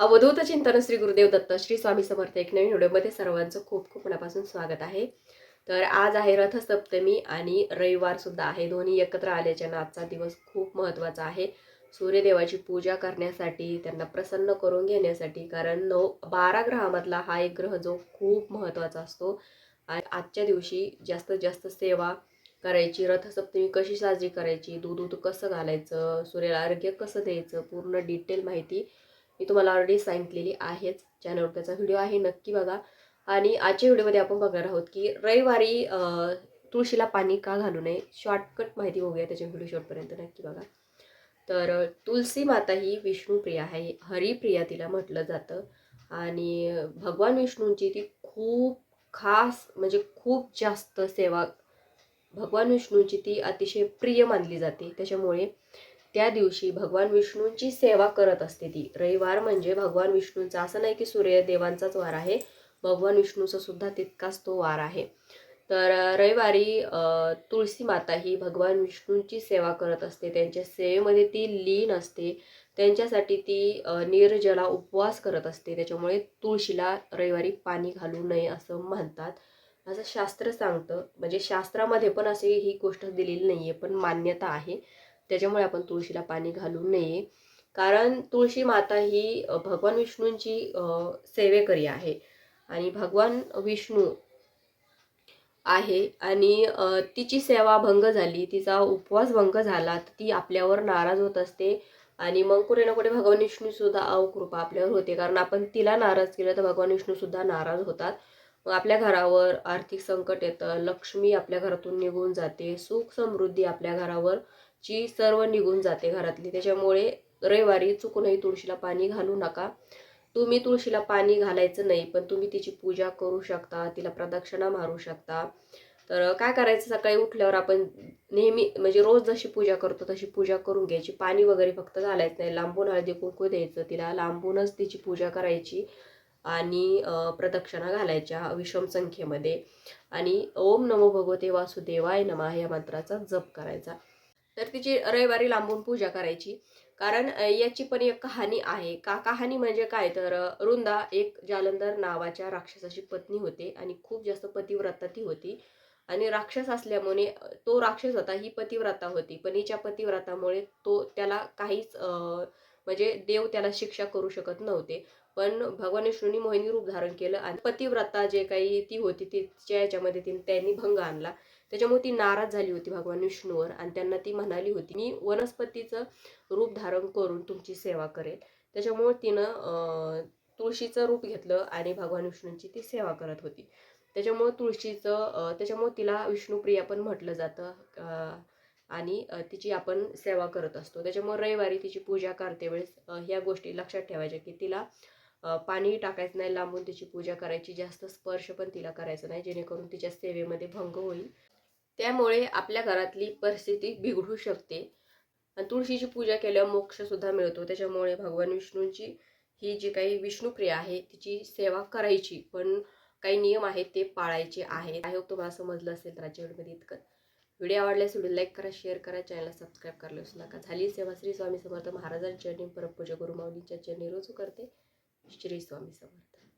अवधूत चिंतन श्री गुरुदेव दत्त श्री स्वामी समर्थ एक नवीन व्हिडिओमध्ये सर्वांचं खूप खूप मनापासून स्वागत आहे. तर आज आहे रथसप्तमी आणि रविवार सुद्धा आहे. दोन्ही एकत्र आल्याच्यानं आजचा दिवस खूप महत्त्वाचा आहे. सूर्यदेवाची पूजा करण्यासाठी त्यांना प्रसन्न करून घेण्यासाठी कारण नऊ बारा ग्रहामधला हा एक ग्रह जो खूप महत्त्वाचा असतो. आणि आजच्या दिवशी जास्तीत जास्त सेवा करायची रथसप्तमी कशी साजरी करायची दूध दूध कसं घालायचं सूर्याला अर्घ्य कसं द्यायचं पूर्ण डिटेल माहिती मी तुम्हाला ऑलरेडी सांगितलेली आहेच चॅनलवर त्याचा व्हिडिओ आहे नक्की बघा. आणि आजच्या व्हिडिओमध्ये आपण बघणार आहोत की रविवारी तुळशीला पाणी का घालू नये? शॉर्टकट माहिती बघूया त्याच्या व्हिडिओ शॉर्टपर्यंत नक्की बघा. तर तुलसी माता ही विष्णुप्रिया आहे. हरिप्रिया तिला म्हटलं जातं. आणि भगवान विष्णूंची ती खूप खास म्हणजे खूप जास्त सेवा भगवान विष्णूंची ती अतिशय प्रिय मानली जाते. त्याच्यामुळे त्या दिवशी भगवान विष्णूंची सेवा करत असते ती. रविवार म्हणजे भगवान विष्णूंचा असं नाही की सूर्यदेवांचाच वार आहे. भगवान विष्णूचा सुद्धा तितकाच तो वार आहे. तर रविवारी तुळसी तुळशी माता ही भगवान विष्णूंची सेवा करत असते. त्यांच्या सेवेमध्ये ती लीन असते. त्यांच्यासाठी ती निर्जला उपवास करत असते. त्याच्यामुळे तुळशीला रविवारी पाणी घालू नये असं म्हणतात. असं शास्त्र सांगतं. म्हणजे शास्त्रामध्ये पण असे ही गोष्ट दिलेली नाही आहे पण मान्यता आहे. त्याच्यामुळे आपण तुळशीला पाणी घालू नये. कारण तुळशी माता ही भगवान विष्णूंची सेवेकरी आहे. आणि भगवान विष्णू आहे आणि तिची सेवा भंग झाली तिचा उपवास भंग झाला तर ती आपल्यावर नाराज होत असते. आणि मग कुठे ना कुठे भगवान विष्णूसुद्धा अवकृपा आपल्यावर होते. कारण आपण तिला नाराज केलं तर भगवान विष्णूसुद्धा नाराज होतात. मग आपल्या घरावर आर्थिक संकट येतं लक्ष्मी आपल्या घरातून निघून जाते सुख समृद्धी आपल्या घरावर ची सर्व निघून जाते घरातली. त्याच्यामुळे रविवारी चुकूनही तुळशीला पाणी घालू नका. तुम्ही तुळशीला पाणी घालायचं नाही पण तुम्ही तिची पूजा करू शकता तिला प्रदक्षिणा मारू शकता. तर काय करायचं? सकाळी उठल्यावर आपण नेहमी म्हणजे रोज जशी पूजा करतो तशी पूजा करून घ्यायची. पाणी वगैरे फक्त घालायचं नाही. लांबून हळदी कुंकू द्यायचं. तिला लांबूनच तिची पूजा करायची आणि प्रदक्षिणा घालायच्या विषम संख्येमध्ये. आणि ओम नमो भगवते वासुदेवाय नमा या मंत्राचा जप करायचा. तर तिची रविवारी लांबून पूजा करायची. कारण याची पण एक कहाणी आहे. का कहाणी म्हणजे काय? तर रुंदा एक जालंधर नावाच्या राक्षसाची पत्नी होते आणि खूप जास्त पतिव्रता ती होती. आणि राक्षस असल्यामुळे तो राक्षस होता ही पतिव्रता होती. पण हिच्या पतिव्रतामुळे तो त्याला काहीच म्हणजे देव त्याला शिक्षा करू शकत नव्हते. पण भगवान विष्णूंनी मोहिनी रूप धारण केलं आणि पतिव्रता जे काही ती होती तिच्या याच्यामध्ये तिने त्यांनी भंग आणला. त्याच्यामुळे ती नाराज झाली होती भगवान विष्णूवर आणि त्यांना ती म्हणाली होती मी वनस्पतीचं रूप धारण करून तुमची सेवा करेल. त्याच्यामुळे तिनं तुळशीचं रूप घेतलं आणि भगवान विष्णूंची ती सेवा करत होती. त्याच्यामुळं तुळशीचं त्याच्यामुळे त्याच्यामुळं तिला विष्णुप्रिया पण म्हटलं जातं आणि तिची आपण सेवा करत असतो. त्याच्यामुळे रविवारी तिची पूजा करते वेळेस ह्या गोष्टी लक्षात ठेवायच्या की तिला पाणी टाकायचं नाही लांबून तिची पूजा करायची जास्त स्पर्श पण तिला करायचं नाही जेणेकरून तिच्या सेवेमध्ये भंग होईल. त्यामुळे आपल्या घरातली परिस्थिती बिघडू शकते. आणि तुळशीची पूजा केल्यावर मोक्षसुद्धा मिळतो. त्याच्यामुळे भगवान विष्णूंची ही जी काही विष्णुप्रिया आहे तिची सेवा करायची. पण काही नियम आहेत ते पाळायचे आहेत. आय होप तुम्हाला समजलं असेल तर आजच्या व्हिडिओमध्ये इतकं. व्हिडिओ आवडल्यास व्हिडिओ लाईक करा शेअर करा चॅनलला सबस्क्राईब करायला विसरू नका. झाली सेवा श्री स्वामी समर्थ महाराजांच्या जर्नी परमपूजा गुरुमाऊलींच्या जर्नी चरणी रोज करते. श्री स्वामी समर्थ